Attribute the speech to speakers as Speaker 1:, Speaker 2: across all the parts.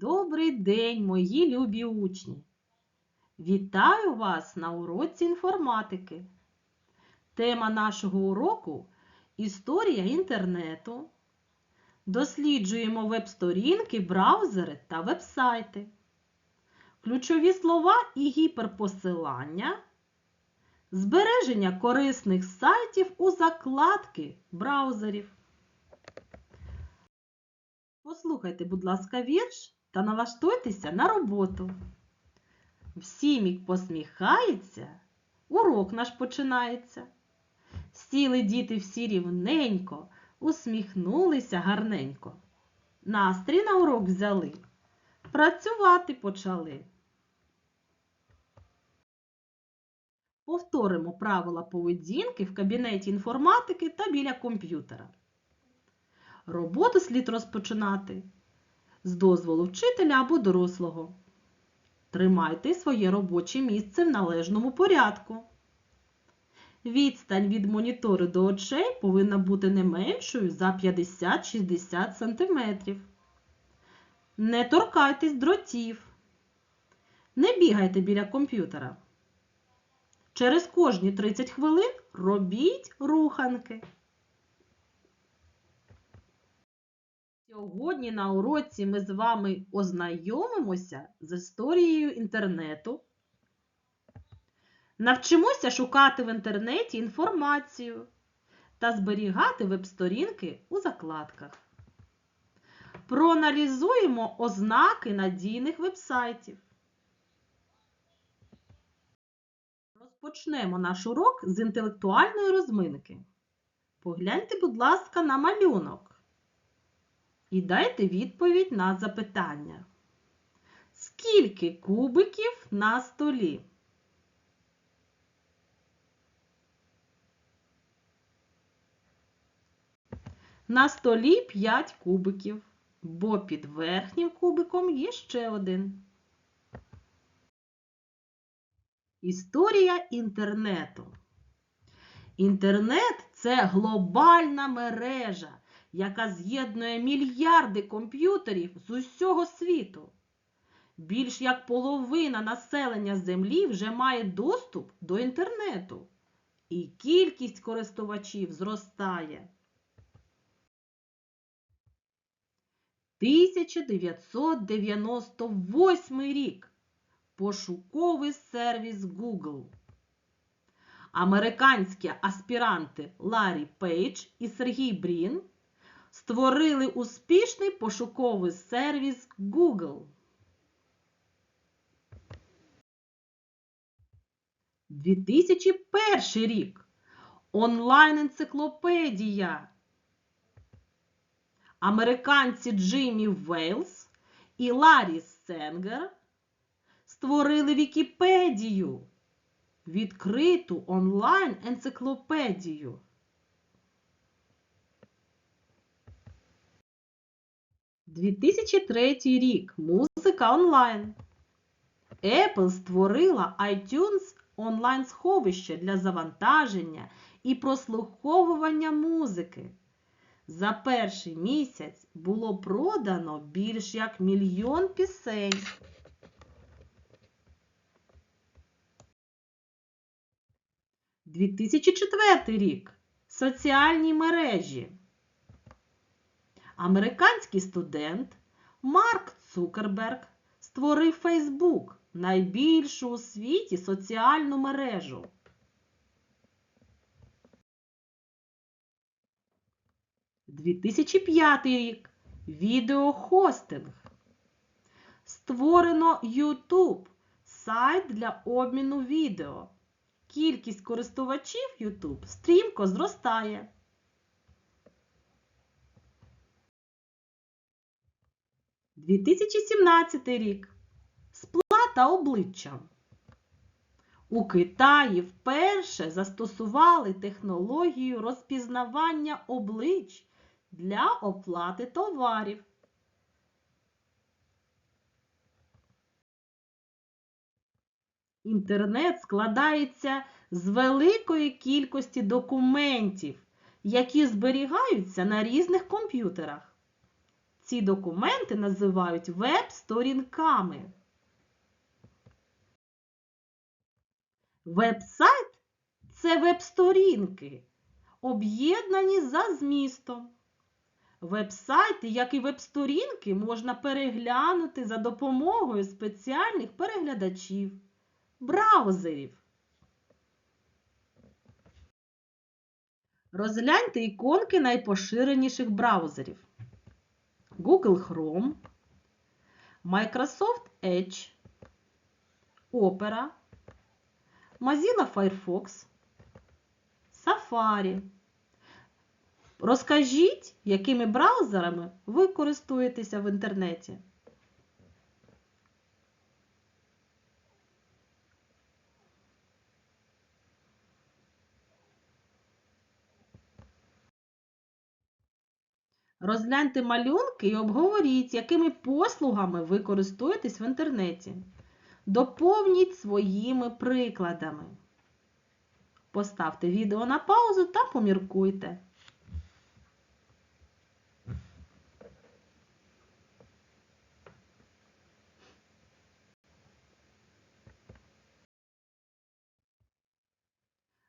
Speaker 1: Добрий день, мої любі учні! Вітаю вас на уроці інформатики. Тема нашого уроку Історія інтернету. Досліджуємо веб-сторінки, браузери та веб-сайти. Ключові слова і гіперпосилання. Збереження корисних сайтів у закладки браузерів. Послухайте, будь ласка, вірш та налаштуйтеся на роботу. Всімік посміхається, урок наш починається. Сіли діти всі рівненько, усміхнулися гарненько. Настрій на урок взяли, працювати почали. Повторимо правила поведінки в кабінеті інформатики та біля комп'ютера. Роботу слід розпочинати з дозволу вчителя або дорослого. Тримайте своє робоче місце в належному порядку. Відстань від монітору до очей повинна бути не меншою за 50-60 см. Не торкайтесь дротів. Не бігайте біля комп'ютера. Через кожні 30 хвилин робіть руханки. Сьогодні на уроці ми з вами ознайомимося з історією інтернету. Навчимося шукати в інтернеті інформацію та зберігати веб-сторінки у закладках. Проаналізуємо ознаки надійних веб-сайтів. Розпочнемо наш урок з інтелектуальної розминки. Погляньте, будь ласка, на малюнок. І дайте відповідь на запитання. Скільки кубиків на столі? На столі 5 кубиків, бо під верхнім кубиком є ще один. Історія інтернету. Інтернет це глобальна мережа, яка з'єднує мільярди комп'ютерів з усього світу. Більш як половина населення Землі вже має доступ до інтернету, і кількість користувачів зростає. 1998 рік. Пошуковий сервіс Google. Американські аспіранти Ларі Пейдж і Сергій Брін створили успішний пошуковий сервіс Google. 2001 рік. Онлайн-енциклопедія. Американці Джиммі Вейлс і Ларі Сенгер створили Вікіпедію. Відкриту онлайн-енциклопедію. 2003 рік. Музика онлайн. Apple створила iTunes онлайн-сховище для завантаження і прослуховування музики. За перший місяць було продано більш як мільйон пісень. – 2004 рік. Соціальні мережі. Американський студент Марк Цукерберг створив Фейсбук – найбільшу у світі соціальну мережу. – 2005 рік. Відеохостинг. Створено YouTube – сайт для обміну відео. Кількість користувачів YouTube стрімко зростає. 2017 рік. Сплата обличчя. У Китаї вперше застосували технологію розпізнавання облич для оплати товарів. Інтернет складається з великої кількості документів, які зберігаються на різних комп'ютерах. Ці документи називають веб-сторінками. Веб-сайт це веб-сторінки, об'єднані за змістом. Веб-сайти, як і веб-сторінки, можна переглянути за допомогою спеціальних переглядачів, браузерів. Розгляньте іконки найпоширеніших браузерів. Google Chrome, Microsoft Edge, Opera, Mozilla Firefox, Safari. Розкажіть, якими браузерами ви користуєтеся в інтернеті. Розгляньте малюнки і обговоріть, якими послугами ви користуєтесь в інтернеті. Доповніть своїми прикладами. Поставте відео на паузу та поміркуйте.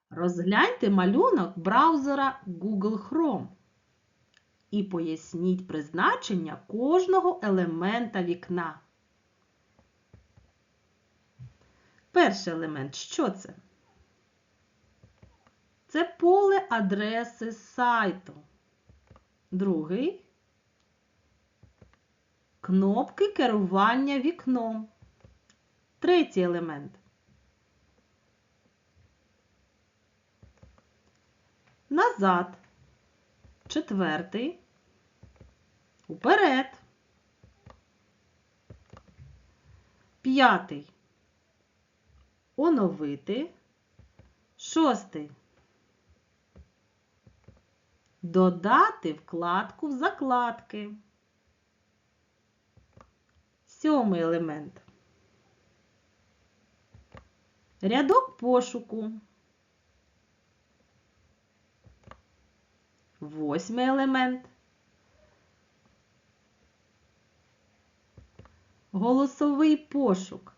Speaker 1: Розгляньте малюнок браузера Google Chrome і поясніть призначення кожного елемента вікна. Перший елемент що це? Це поле адреси сайту. Другий кнопки керування вікном. Третій елемент. Назад. Четвертий. Уперед. П'ятий. Оновити. Шостий. Додати вкладку в закладки. Сьомий елемент. Рядок пошуку. Восьмий елемент. Голосовий пошук.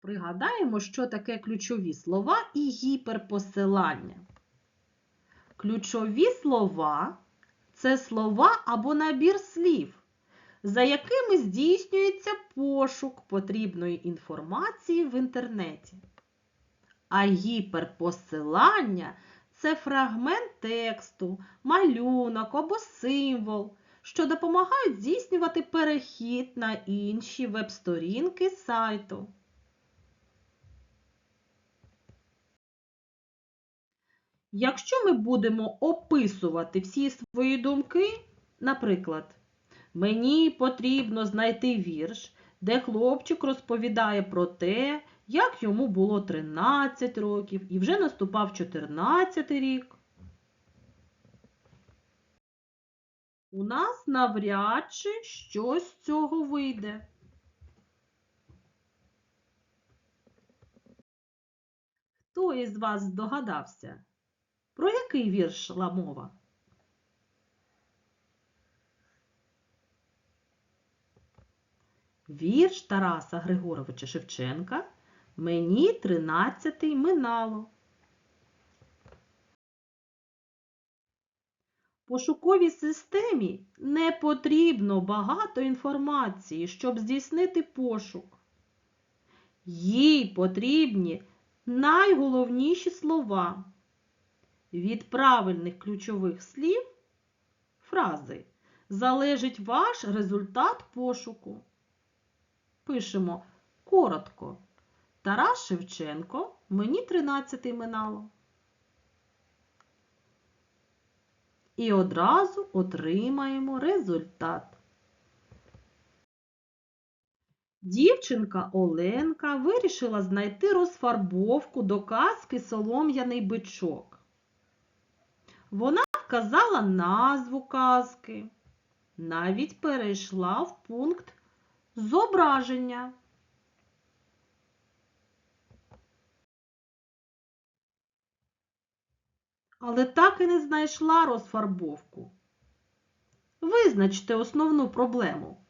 Speaker 1: Пригадаємо, що таке ключові слова і гіперпосилання. Ключові слова це слова або набір слів, за якими здійснюється пошук потрібної інформації в інтернеті. А гіперпосилання це фрагмент тексту, малюнок або символ, що допомагають здійснювати перехід на інші веб-сторінки сайту. Якщо ми будемо описувати всі свої думки, наприклад, мені потрібно знайти вірш, де хлопчик розповідає про те, як йому було 13 років і вже наступав 14 рік. У нас навряд чи щось з цього вийде. Хто із вас здогадався? Про який вірш шла мова? Вірш Тараса Григоровича Шевченка Мені тринадцятий минало. Пошуковій системі не потрібно багато інформації, щоб здійснити пошук. Їй потрібні найголовніші слова. Від правильних ключових слів фрази залежить ваш результат пошуку. Пишемо коротко. Тарас Шевченко, мені 13 минало. І одразу отримаємо результат. Дівчинка Оленка вирішила знайти розфарбовку до казки Солом'яний бичок. Вона вказала назву казки, навіть перейшла в пункт зображення. Але так і не знайшла розфарбовку. Визначте основну проблему.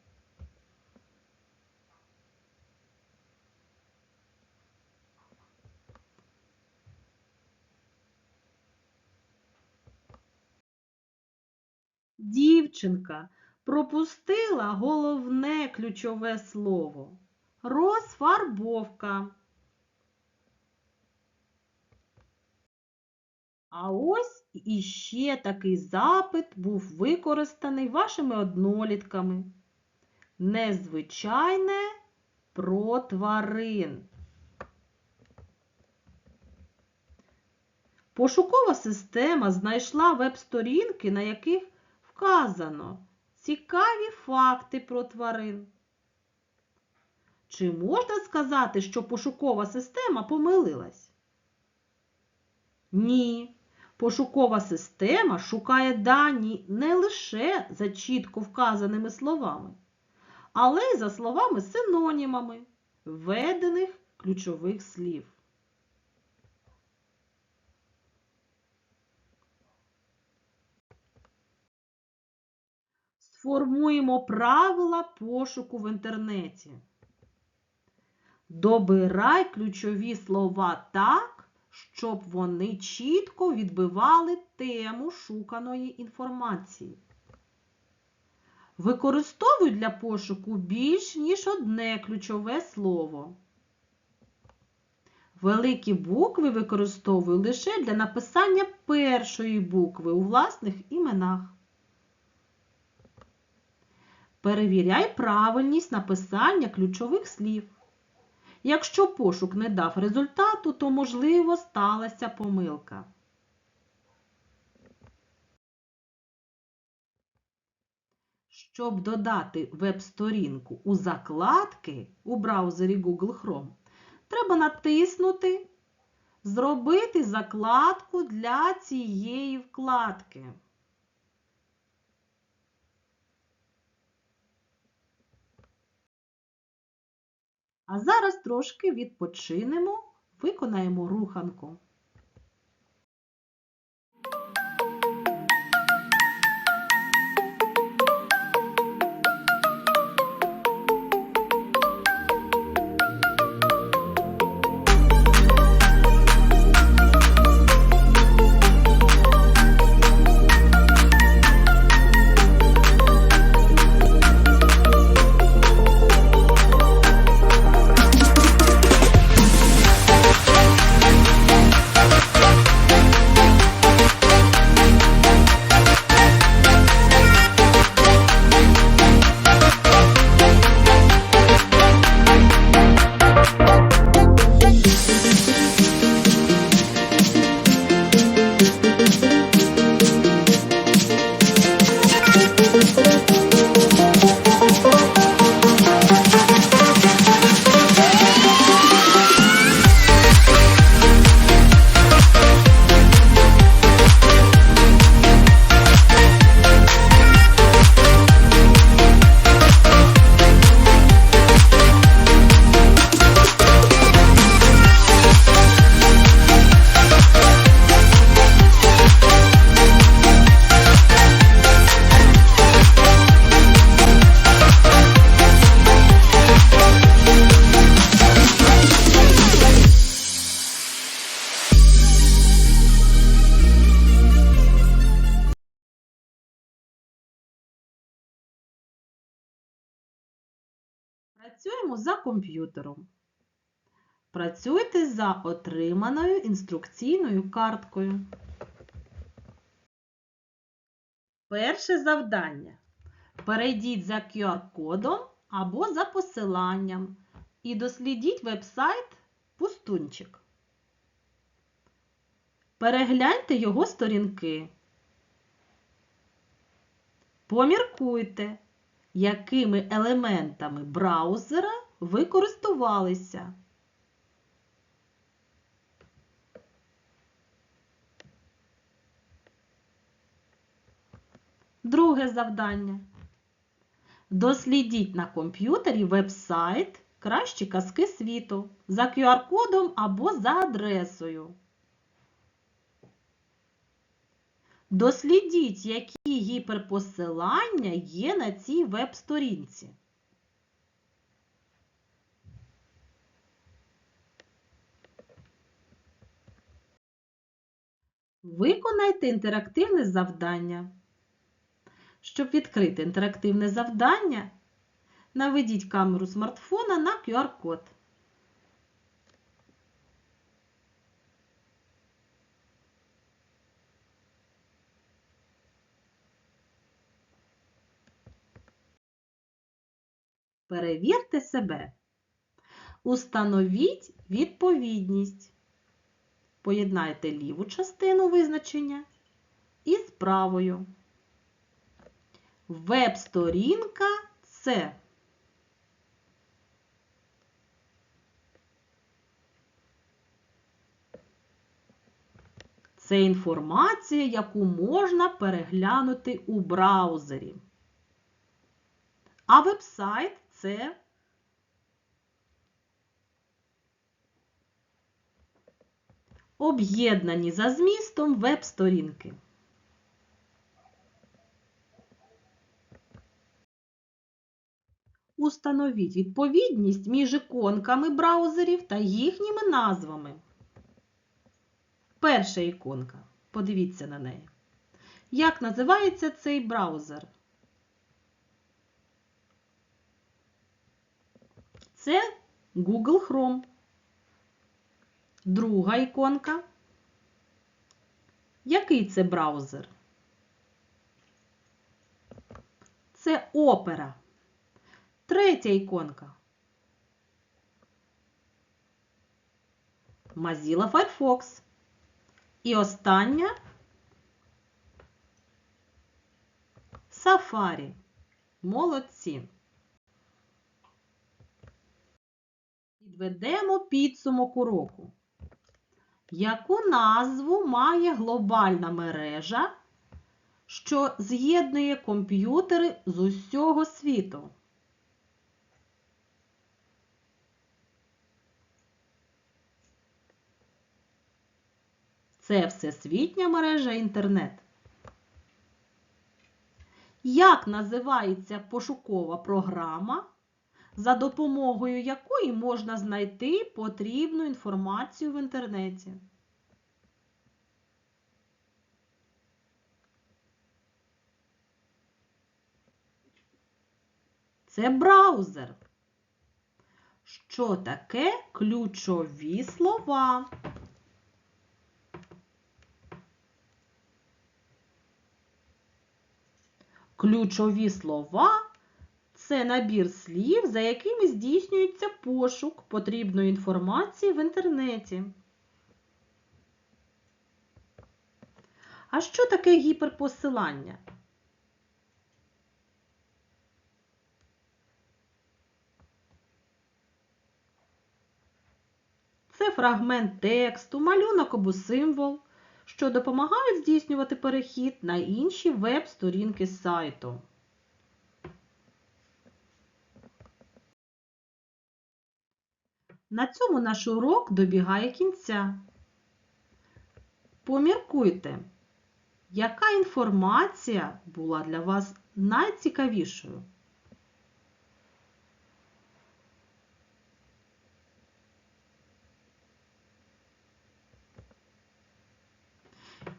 Speaker 1: Дівчинка пропустила головне ключове слово розфарбовка. А ось іще такий запит був використаний вашими однолітками. Незвичайне про тварин. Пошукова система знайшла веб-сторінки, на яких вказано цікаві факти про тварин. Чи можна сказати, що пошукова система помилилась? Ні. Пошукова система шукає дані не лише за чітко вказаними словами, але й за словами-синонімами введених ключових слів. Сформуємо правила пошуку в інтернеті. Добирай ключові слова так, щоб вони чітко відбивали тему шуканої інформації. Використовуй для пошуку більш ніж одне ключове слово. Великі букви використовуй лише для написання першої букви у власних іменах. Перевіряй правильність написання ключових слів. Якщо пошук не дав результату, то, можливо, сталася помилка. Щоб додати веб-сторінку у закладки у браузері Google Chrome, треба натиснути Зробити закладку для цієї вкладки. А зараз трошки відпочинемо, виконаємо руханку. За комп'ютером. Працюйте за отриманою інструкційною карткою. Перше завдання. Перейдіть за QR-кодом або за посиланням і дослідіть веб-сайт Пустунчик. Перегляньте його сторінки. Поміркуйте, якими елементами браузера ви користувалися. Друге завдання. Дослідіть на комп'ютері веб-сайт Кращі казки світу за QR-кодом або за адресою. Дослідіть, які гіперпосилання є на цій веб-сторінці. Виконайте інтерактивне завдання. Щоб відкрити інтерактивне завдання, наведіть камеру смартфона на QR-код. Перевірте себе. Установіть відповідність. Поєднайте ліву частину визначення із правою. Веб-сторінка це Це інформація, яку можна переглянути у браузері. А веб-сайт це об'єднані за змістом веб-сторінки. Установіть відповідність між іконками браузерів та їхніми назвами. Перша іконка. Подивіться на неї. Як називається цей браузер? Це Google Chrome. Друга іконка. Який це браузер? Це Opera. Третя іконка. Mozilla Firefox. І остання Safari. Молодці. Підведемо підсумок уроку. Яку назву має глобальна мережа, що з'єднує комп'ютери з усього світу? Це всесвітня мережа інтернет. Як називається пошукова програма, за допомогою якої можна знайти потрібну інформацію в інтернеті? Це браузер. Що таке ключові слова? Ключові слова це набір слів, за якими здійснюється пошук потрібної інформації в інтернеті. А що таке гіперпосилання? Це фрагмент тексту, малюнок або символ, що допомагають здійснювати перехід на інші веб-сторінки сайту. На цьому наш урок добігає кінця. Поміркуйте, яка інформація була для вас найцікавішою?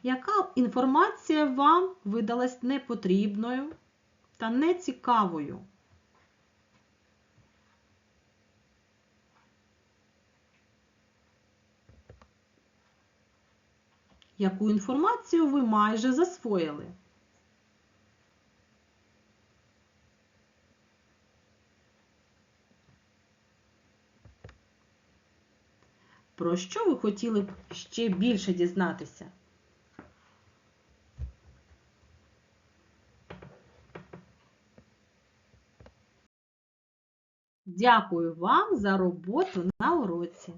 Speaker 1: Яка інформація вам видалась непотрібною та нецікавою? Яку інформацію ви майже засвоїли? Про що ви хотіли б ще більше дізнатися? Дякую вам за роботу на уроці.